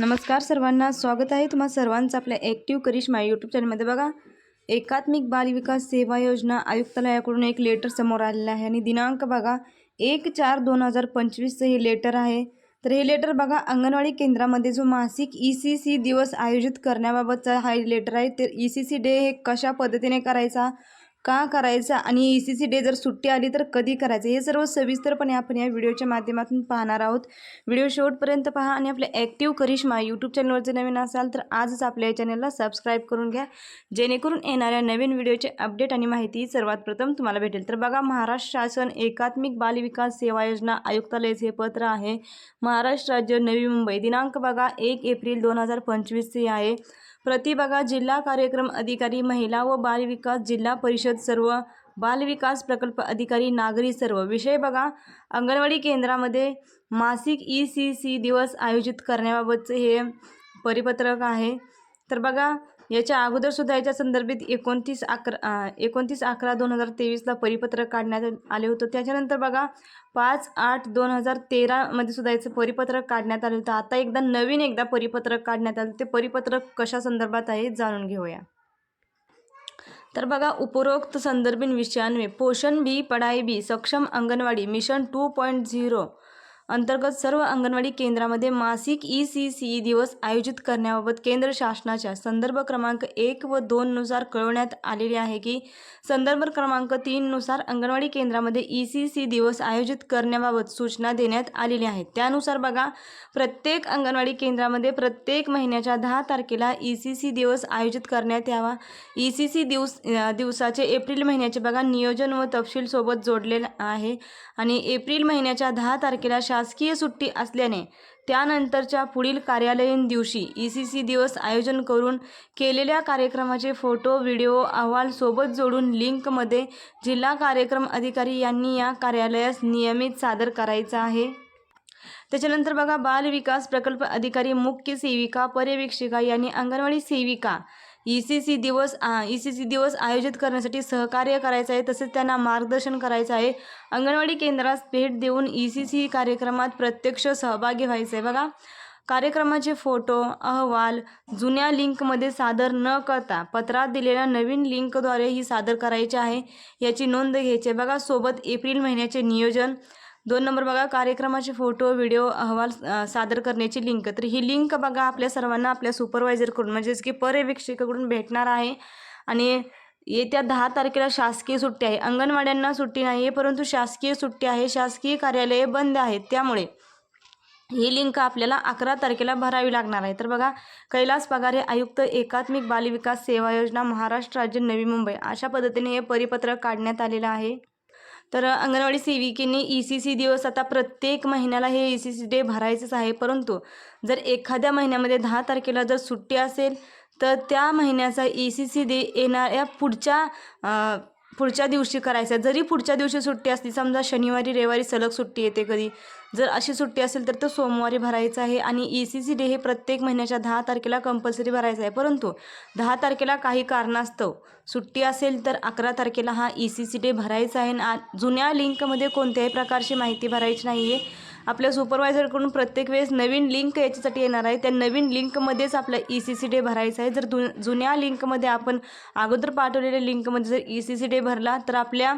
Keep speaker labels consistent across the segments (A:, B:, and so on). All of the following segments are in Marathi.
A: नमस्कार सर्वांना स्वागत आहे तुम्हा सर्वांचं आपल्या ॲक्टिव्ह करिश्मा यूट्यूब चॅनलमध्ये बघा एकात्मिक बालविकास सेवा योजना आयुक्तालयाकडून एक लेटर समोर आलेलं आहे आणि दिनांक बघा एक चार दोन हजार पंचवीसचं हे लेटर आहे. तर हे लेटर बघा अंगणवाडी केंद्रामध्ये जो मासिक ई सी सी दिवस आयोजित करण्याबाबतचा हा लेटर आहे. तर ई सी सी डे हे कशा पद्धतीने करायचा? का करायचा आणि ई सी सी डे जर सुट्टी आली तर कधी करायचं? हे सर्व सविस्तरपणे आपण या व्हिडिओच्या माध्यमातून पाहणार आहोत. व्हिडिओ शेवटपर्यंत पहा आणि आपल्या ॲक्टिव्ह करिश्मा यूट्यूब चॅनलवर जर नवीन असाल तर आजच आपल्या या चॅनलला सबस्क्राईब करून घ्या. जेणेकरून येणाऱ्या नवीन व्हिडिओचे अपडेट आणि माहिती सर्वात प्रथम तुम्हाला भेटेल. तर बघा महाराष्ट्र शासन एकात्मिक बालविकास सेवा योजना आयुक्तालयाचे हे पत्र आहे. महाराष्ट्र राज्य नवी मुंबई दिनांक बघा एक एप्रिल दोन हजार पंचवीसचे आहे. प्रति बघा जिल्हा कार्यक्रम अधिकारी महिला व बालविकास जिल्हा परिषद सर्व बालविकास प्रकल्प अधिकारी नागरी सर्व. विषय बघा. अंगणवाडी केंद्रामध्ये मासिक ई सी सी दिवस आयोजित करण्याबाबतचे हे परिपत्रक आहे. तर बघा याच्या अगोदरसुद्धा याच्या संदर्भित एकोणतीस अकरा एकोणतीस अकरा दोन हजार तेवीसला परिपत्रक काढण्यात आले होतं. त्याच्यानंतर बघा पाच आठ दोन हजार तेरामध्ये सुद्धा याचं परिपत्रक काढण्यात आलं होतं. आता एकदा नवीन एकदा परिपत्रक काढण्यात आलं. ते परिपत्रक कशा संदर्भात आहे जाणून घेऊया. तर बघा उपरोक्त संदर्भित विषयांवे. पोषण बी पढाई बी सक्षम anganwadi mission two point zero. अंतर्गत सर्व अंगणवाडी केंद्रामध्ये मासिक ई सी सी दिवस आयोजित करण्याबाबत केंद्र शासनाच्या संदर्भ क्रमांक एक व दोननुसार कळवण्यात आलेले आहे की संदर्भ क्रमांक तीननुसार अंगणवाडी केंद्रामध्ये ई सी सी दिवस आयोजित करण्याबाबत सूचना देण्यात आलेल्या आहेत. त्यानुसार बघा प्रत्येक अंगणवाडी केंद्रामध्ये प्रत्येक महिन्याच्या दहा तारखेला ई सी सी दिवस आयोजित करण्यात यावा. ई सी सी दिवस दिवसाचे एप्रिल महिन्याचे बघा नियोजन व तपशील सोबत जोडलेलं आहे. आणि एप्रिल महिन्याच्या दहा तारखेला शा शासकीय सुट्टी असल्याने त्यानंतरच्या पुढील कार्यालयीन दिवशी ई सी सी दिवस आयोजन करून केलेल्या कार्यक्रमाचे फोटो व्हिडिओ अहवाल सोबत जोडून लिंकमध्ये जिल्हा कार्यक्रम अधिकारी यांनी या कार्यालयास नियमित सादर करायचा आहे. त्याच्यानंतर बघा बाल विकास प्रकल्प अधिकारी मुख्य सेविका पर्यवेक्षिका यांनी अंगणवाडी सेविका ई सी सी दिवस ई सी सी दिवस आयोजित करण्यासाठी सहकार्य करायचं आहे. तसेच त्यांना मार्गदर्शन करायचं आहे. अंगणवाडी केंद्रास भेट देऊन ई सी सी कार्यक्रमात प्रत्यक्ष सहभागी व्हायचं आहे. बघा कार्यक्रमाचे फोटो अहवाल जुन्या लिंकमध्ये सादर न करता पत्रात दिलेल्या नवीन लिंकद्वारे ही सादर करायची आहे. याची नोंद घ्यायची आहे. बघा सोबत एप्रिल महिन्याचे नियोजन दोन नंबर बघा कार्यक्रमाचे फोटो व्हिडिओ अहवाल सादर करण्याची लिंक. तर ही लिंक बघा आपल्या सर्वांना आपल्या सुपरवायझरकडून म्हणजेच की पर्यवेक्षकाकडून भेटणार आहे. आणि येत्या दहा तारखेला शासकीय सुट्टी आहे. अंगणवाड्यांना सुट्टी नाही आहे परंतु शासकीय सुट्टी आहे. शासकीय कार्यालये बंद आहेत. त्यामुळे ही लिंक आपल्याला अकरा तारखेला भरावी लागणार आहे. तर बघा कैलास पगार हे आयुक्त एकात्मिक बालविकास सेवा योजना महाराष्ट्र राज्य नवी मुंबई. अशा पद्धतीने हे परिपत्रक काढण्यात आलेलं आहे. तर अंगणवाडी सेविकेने ई सी सी दिवस आता प्रत्येक महिन्याला हे ई सी सी डे भरायचंच आहे. परंतु जर एखाद्या महिन्यामध्ये दहा तारखेला जर सुट्टी असेल तर त्या महिन्याचा ई सी सी डे येणाऱ्या पुढच्या पुढच्या दिवशी करायचं आहे. जरी पुढच्या दिवशी सुट्टी असली समजा शनिवारी रविवारी सलग सुट्टी येते कधी. जर अशी सुट्टी असेल तर तो सोमवारी भरायचं आहे आणि ई सी सी डे हे प्रत्येक महिन्याच्या दहा तारखेला कंपल्सरी भरायचं आहे. परंतु दहा तारखेला काही कारणास्तव सुट्टी असेल तर अकरा तारखेला हा ई सी सी डे भरायचा आहे. आणि जुन्या लिंकमध्ये कोणत्याही प्रकारची माहिती भरायची नाही आहे आपल्या सुपरवायझरकडून प्रत्येक वेळेस नवीन लिंक याच्यासाठी येणार आहे. त्या नवीन लिंकमध्येच आपला ई सी सी डे भरायचा आहे. जर दु जुन्या लिंकमध्ये आपण अगोदर पाठवलेल्या लिंकमध्ये जर ई सी सी डे भरला तर आपल्या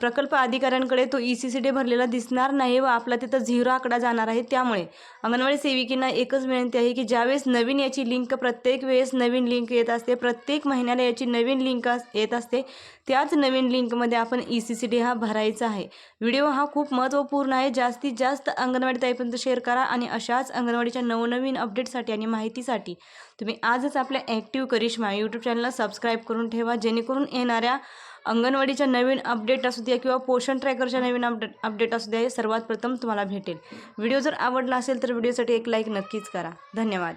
A: प्रकल्प अधिकाऱ्यांकडे तो ई सी सी डे भरलेला दिसणार नाही व आपला तिथं झिरो आकडा जाणार आहे. त्यामुळे अंगणवाडी सेविकेंना एकच विनंती आहे की ज्यावेळेस नवीन याची लिंक प्रत्येक वेळेस नवीन लिंक येत असते प्रत्येक महिन्याला याची नवीन लिंक येत असते त्याच नवीन लिंकमध्ये आपण ई सी सी डी हा भरायचा आहे. व्हिडिओ हा खूप महत्त्वपूर्ण आहे. जास्तीत जास्त अंगणवाडी ताईपर्यंत शेअर करा आणि अशाच अंगणवाडीच्या नवनवीन अपडेटसाठी आणि माहितीसाठी तुम्ही आजच आपल्या ॲक्टिव्ह करिश्मा यूट्यूब चॅनलला सबस्क्राईब करून ठेवा. जेणेकरून येणाऱ्या अंगणवाडीच्या नवीन अपडेट असू द्या किंवा पोषण ट्रॅकरच्या नवीन अपडेट अपडेट असू द्या हे सर्वात प्रथम तुम्हाला भेटेल. व्हिडिओ जर आवडला असेल तर व्हिडिओसाठी एक लाईक नक्कीच करा. धन्यवाद.